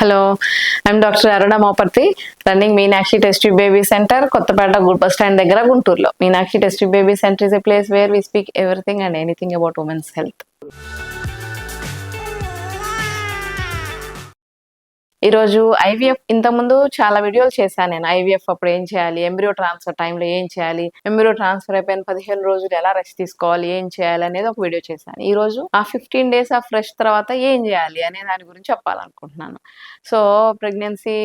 Hello I'm doctor Aruna Moparthi running Meenakshi test baby centre Kothapeta good bus stand దగ్గర గుంటూరులో. Meenakshi test baby centre is a place where we speak everything and anything about women's health ఈరోజు IVF ఇంతకుముందు చాలా వీడియోలు చేశాను నేను. IVF అప్పుడు ఏం చేయాలి ఎంబ్రియో ట్రాన్స్ఫర్ టైంలో ఏం చేయాలి ఎంబ్రియో ట్రాన్స్ఫర్ అయిపోయిన పదిహేను రోజులు ఎలా రెస్ట్ తీసుకోవాలి ఏం చేయాలి అనేది ఒక వీడియో చేశాను. ఈ రోజు ఆ ఫిఫ్టీన్ డేస్ ఆఫ్ రెస్ట్ తర్వాత ఏం చేయాలి అనే దాని గురించి చెప్పాలనుకుంటున్నాను. సో ప్రెగ్నెన్సీ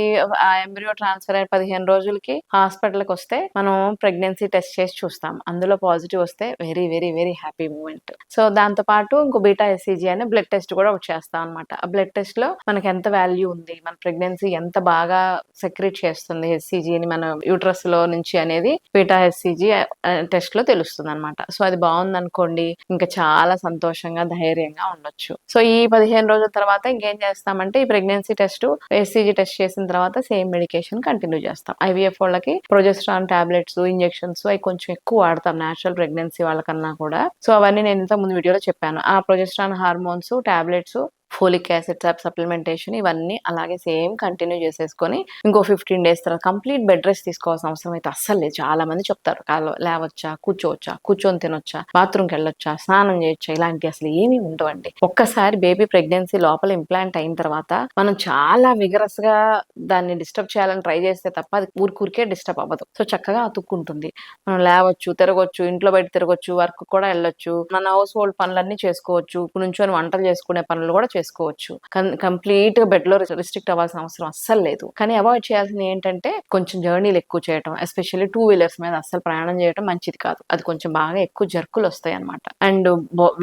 ఆ ఎంబ్రియో ట్రాన్స్ఫర్ అయిన పదిహేను రోజులకి హాస్పిటల్కి వస్తే మనం ప్రెగ్నెన్సీ టెస్ట్ చేసి చూస్తాం. అందులో పాజిటివ్ వస్తే very very very happy moment. So దాంతో పాటు ఇంకో బీటా ఎస్సీజీ అనే బ్లడ్ టెస్ట్ కూడా ఒకటి చేస్తాం అనమాట ఆ బ్లడ్ టెస్ట్లో మనకి ఎంత వాల్యూ ఉంది మన ప్రెగ్నెన్సీ ఎంత బాగా సెక్రెట్ చేస్తుంది హెచ్సిజీని మన యూట్రస్లో నుంచి అనేది పీటా హెచ్సిజీ టెస్ట్లో తెలుస్తుంది అనమాట సో అది బాగుంది అనుకోండి ఇంకా చాలా సంతోషంగా ధైర్యంగా ఉండొచ్చు. సో ఈ పదిహేను రోజుల తర్వాత ఇంకేం చేస్తామంటే ఈ ప్రెగ్నెన్సీ టెస్ట్ ఎస్సీజీ టెస్ట్ చేసిన తర్వాత సేమ్ మెడికేషన్ కంటిన్యూ చేస్తాం. ఐవీఎఫ్ వాళ్ళకి ప్రొజెస్ట్రాన్ టాబ్లెట్స్ ఇంజెక్షన్స్ అవి కొంచెం ఎక్కువ వాడతాం నేచురల్ ప్రెగ్నెన్సీ వాళ్ళకన్నా కూడా. సో అవన్నీ నేను ఇంత ముందు వీడియోలో చెప్పాను. ఆ progesterone hormones tablets folic acid supplementation ఇవన్నీ అలాగే సేమ్ కంటిన్యూ చేసేసుకొని ఇంకో ఫిఫ్టీన్ డేస్ తర్వాత కంప్లీట్ బెడ్ రెస్ట్ తీసుకోవాల్సిన అవసరం అయితే అస్సలు లేదు. చాలా మంది చెప్తారు కాలు లేవచ్చా కూర్చోవచ్చా కూర్చొని తినొచ్చా బాత్రూమ్కి వెళ్ళొచ్చా స్నానం చేయొచ్చా ఇలాంటి అసలు ఏమీ ఉండవండి. ఒక్కసారి బేబీ ప్రెగ్నెన్సీ లోపల ఇంప్లాంట్ అయిన తర్వాత మనం చాలా విగరస్గా దాన్ని డిస్టర్బ్ చేయాలని ట్రై చేస్తే తప్ప అది ఊరికూరికే డిస్టర్బ్ అవ్వదు. సో చక్కగా అతుక్కుంటుంది. మనం లేవచ్చు తిరగొచ్చు ఇంట్లో బయట తిరగొచ్చు వర్క్ కూడా వెళ్ళొచ్చు మన హౌస్ హోల్డ్ పనులన్నీ చేసుకోవచ్చు ఇప్పుడు నుంచొని వంటలు చేసుకునే పనులు కూడా చేసుకోవచ్చు. కంప్లీట్గా బెడ్లో రిస్ట్రిక్ట్ అవ్వాల్సిన అవసరం అస్సలు లేదు. కానీ అవాయిడ్ చేయాల్సింది ఏంటంటే కొంచెం జర్నీలు ఎక్కువ చేయటం ఎస్పెషల్లీ టూ వీలర్స్ మీద అస్సలు ప్రయాణం చేయడం మంచిది కాదు. అది కొంచెం బాగా ఎక్కువ జర్కులు వస్తాయి అనమాట అండ్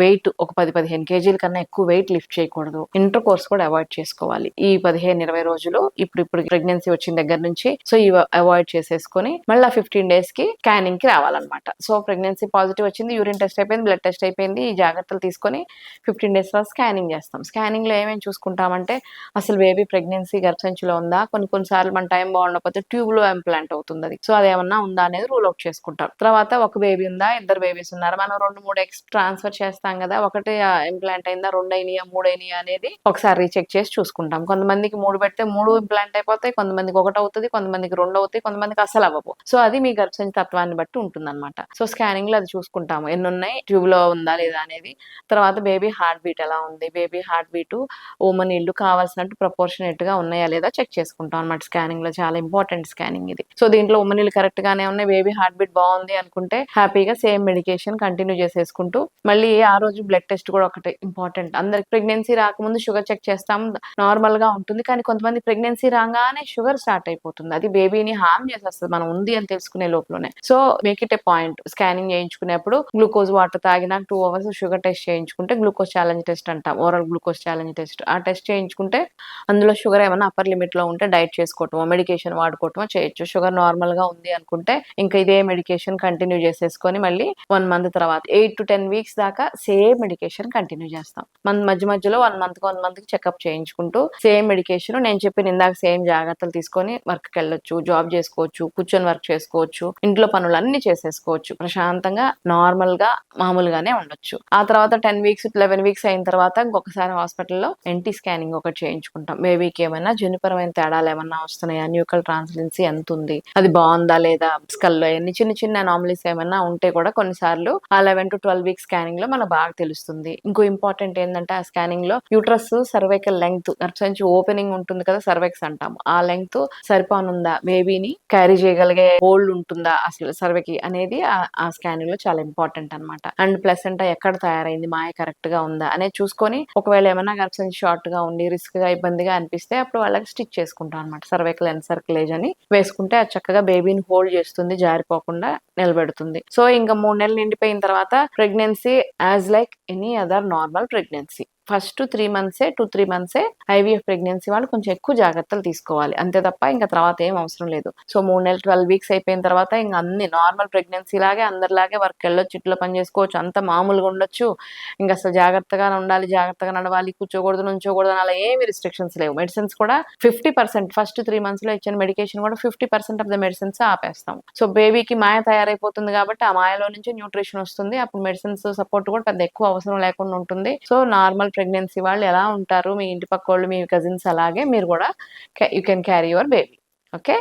వెయిట్ ఒక పది పదిహేను కేజీల కన్నా ఎక్కువ వెయిట్ లిఫ్ట్ చేయకూడదు. ఇంటర్ కోర్స్ కూడా అవాయిడ్ చేసుకోవాలి. ఈ పదిహేను ఇరవై రోజులు ఇప్పుడు ఇప్పుడు ప్రెగ్నెన్సీ వచ్చిన దగ్గర నుంచి సో ఇవి అవాయిడ్ చేసేసుకొని మళ్ళీ ఫిఫ్టీన్ డేస్కి స్కానింగ్కి రావాలన్నమాట. సో ప్రెగ్నెన్సీ పాజిటివ్ వచ్చింది యూరిన్ టెస్ట్ అయిపోయింది బ్లడ్ టెస్ట్ అయిపోయింది ఈ జాగ్రత్తలు తీసుకొని ఫిఫ్టీన్ డేస్ తర్వాత స్కానింగ్ చేస్తాం. స్కానింగ్ లో ఏమేమి చూసుకుంటామంటే అసలు బేబీ ప్రెగ్నెన్సీ గర్భసంచిలో ఉందా? కొన్ని కొన్నిసార్లు మన టైం బాగుండకపోతే ట్యూబ్లో ఇంప్లాంట్ అవుతుంది అది సో అది ఏమన్నా ఉందా అనేది రూల్ అవుట్ చేసుకుంటాం. తర్వాత ఒక బేబీ ఉందా? ఇద్దరు బేబీస్ ఉన్నారు? మనం రెండు మూడు ఎక్స్ ట్రాన్స్ఫర్ చేస్తాం కదా ఒకటి ఇంప్లాంట్ అయిందా? రెండు అయినాయా? మూడు అయినాయా? అనేది ఒకసారి రీచెక్ చేసి చూసుకుంటాం. కొంతమందికి మూడు పెడితే మూడు ఇంప్లాంట్ అయిపోతాయి కొంతమందికి ఒకటి అవుతుంది కొంతమందికి రెండు అవుతాయి కొంతమందికి అసలు అవ్వవు. సో అది మీ గర్భసంచి తత్వాన్ని బట్టి ఉంటుందన్నమాట. సో స్కానింగ్లో అది చూసుకుంటాము. ఎన్ని ఉన్నాయి? ట్యూబ్లో ఉందా లేదా అనేది. తర్వాత బేబీ హార్ట్ బీట్ ఎలా ఉంది? బేబీ హార్ట్ బీట్ ఓమన్ ఇల్లు కావాల్సినట్టు ప్రపోర్షనేట్గా ఉన్నాయా లేదా చెక్ చేసుకుంటాం అనమాట స్కానింగ్లో చాలా ఇంపార్టెంట్ స్కానింగ్ ఇది. సో దీంట్లో ఉమెన్ ఇల్లు కరెక్ట్ గానే ఉన్నాయి. బేబీ హార్ట్ బీట్ బాగుంది అనుకుంటే హ్యాపీగా సేమ్ మెడికేషన్ కంటిన్యూ చేసేసుకుంటూ మళ్ళీ ఆ రోజు బ్లడ్ టెస్ట్ కూడా ఒకటి ఇంపార్టెంట్ అందరికి ప్రెగ్నెన్సీ రాకముందు షుగర్ చెక్ చేస్తాం. నార్మల్గా ఉంటుంది కానీ కొంతమంది ప్రెగ్నెన్సీ రాగానే షుగర్ స్టార్ట్ అయిపోతుంది. అది బేబీని హామ్ చేసేస్తుంది. మనం ఉంది అని తెలుసుకునే లోపలనే. So make it a point scanning చేయించుకునేప్పుడు glucose water తాగినాక టూ అవర్స్ షుగర్ టెస్ట్ చేయించుకుంటే గ్లూకోజ్ ఛాలెంజ్ టెస్ట్ అంటాం. Oral glucose challenge test. ఆ టెస్ట్ చేయించుకుంటే అందులో షుగర్ ఏమైనా అప్పర్ లిమిట్లో ఉంటే డైట్ చేసుకోవటమో మెడికేషన్ వాడుకోవటమో చేయొచ్చు. షుగర్ నార్మల్గా ఉంది అనుకుంటే ఇంకా ఇదే మెడికేషన్ కంటిన్యూ చేసేసుకొని మళ్ళీ వన్ మంత్ తర్వాత ఎయిట్ టు టెన్ వీక్స్ దాకా సేమ్ మెడికేషన్ కంటిన్యూ చేస్తాం. మన మధ్య మధ్యలో వన్ మంత్ వన్ మంత్కి చెకప్ చేయించుకుంటూ సేమ్ మెడికేషన్ నేను చెప్పిన ఇందాక సేమ్ జాగ్రత్తలు తీసుకొని వర్క్కి వెళ్ళొచ్చు జాబ్ చేసుకోవచ్చు కూర్చొని వర్క్ చేసుకోవచ్చు ఇంట్లో పనులు అన్ని చేసేసుకోవచ్చు. ప్రశాంతంగా నార్మల్గా మామూలుగానే ఉండొచ్చు. ఆ తర్వాత టెన్ వీక్స్ లెవెన్ వీక్స్ అయిన తర్వాత ఇంకొకసారి హాస్పిటల్లో ఎన్టీ స్కానింగ్ ఒకటి చేయించుకుంటాం. బేబీకి ఏమైనా జన్యుపరమైన తేడాలు ఏమైనా వస్తున్నాయా? న్యూకల్ ట్రాన్స్లెన్సీ ఎంత ఉంది? అది బాగుందా లేదా? స్కల్లో ఎన్ని చిన్న చిన్న అనామలీస్ ఏమైనా ఉంటే కూడా కొన్నిసార్లు ఆ లెవెన్ టు ట్వెల్వ్ వీక్ స్కానింగ్లో మనకు బాగా తెలుస్తుంది. ఇంకో ఇంపార్టెంట్ ఏంటంటే ఆ స్కానింగ్లో యూట్రస్ సర్వైకల్ లెంగ్త్ గర్భసంచి ఓపెనింగ్ ఉంటుంది కదా సర్వెక్స్ అంటాం ఆ లెంగ్త్ సరిపోనుందా? బేబీని క్యారీ చేయగలిగే హోల్డ్ ఉంటుందా అసలు సర్వేకి అనేది ఆ- స్కానింగ్లో చాలా ఇంపార్టెంట్ అన్నమాట. అండ్ ప్లస్ అంటే ఎక్కడ తయారైంది? మాయ కరెక్ట్గా ఉందా? అనేది చూసుకొని ఒకవేళ ఏమైనా గర్భసంచి షార్ట్గా ఉండి రిస్క్గా ఇబ్బందిగా అనిపిస్తే అప్పుడు వాళ్ళకి స్టిచ్ చేసుకుంటాం అనమాట సర్వైకల్ ఎన్సర్కులేజ్ అని. వేసుకుంటే అది చక్కగా బేబీని హోల్డ్ చేస్తుంది జారిపోకుండా నిలబెడుతుంది. సో ఇంకా మూడు నెలలు నిండిపోయిన తర్వాత pregnancy as like any other normal pregnancy first three మంత్సే two three మంత్సే ఐవీఎఫ్ ప్రెగ్నెన్సీ వాళ్ళు కొంచెం ఎక్కువ జాగ్రత్తలు తీసుకోవాలి. అంతే తప్ప ఇంకా తర్వాత ఏం అవసరం లేదు. సో మూడు నెలలు ట్వెల్వ్ వీక్స్ అయిపోయిన తర్వాత ఇంకా అన్ని నార్మల్ ప్రెగ్నెన్సీ లాగే అందరిలాగే వర్క్ వెళ్ళొచ్చు ఇట్లా పని చేసుకోవచ్చు. అంత మామూలుగా ఉండొచ్చు. ఇంకా అసలు జాగ్రత్తగా ఉండాలి జాగ్రత్తగా నడవాలి కూర్చోకూడదు నుంచోకూడదు అని అలా ఏమి రిస్ట్రిక్షన్స్ లేవు. మెడిసిన్స్ కూడా ఫిఫ్టీ పర్సెంట్ ఫస్ట్ త్రీ మంత్స్లో ఇచ్చిన మెడికేషన్ కూడా fifty percent of the medicines ఆపేస్తాం. So బేబీకి మాయ తయారైపోతుంది కాబట్టి ఆ మాయలో నుంచి న్యూట్రిషన్ వస్తుంది. అప్పుడు మెడిసిన్స్ సపోర్ట్ కూడా పెద్ద ఎక్కువ అవసరం లేకుండా ఉంటుంది. సో నార్మల్ ప్రెగ్నెన్సీ వాళ్ళు ఎలా ఉంటారు మీ ఇంటి పక్క వాళ్ళు మీ కజిన్స్ అలాగే మీరు కూడా you can carry your baby okay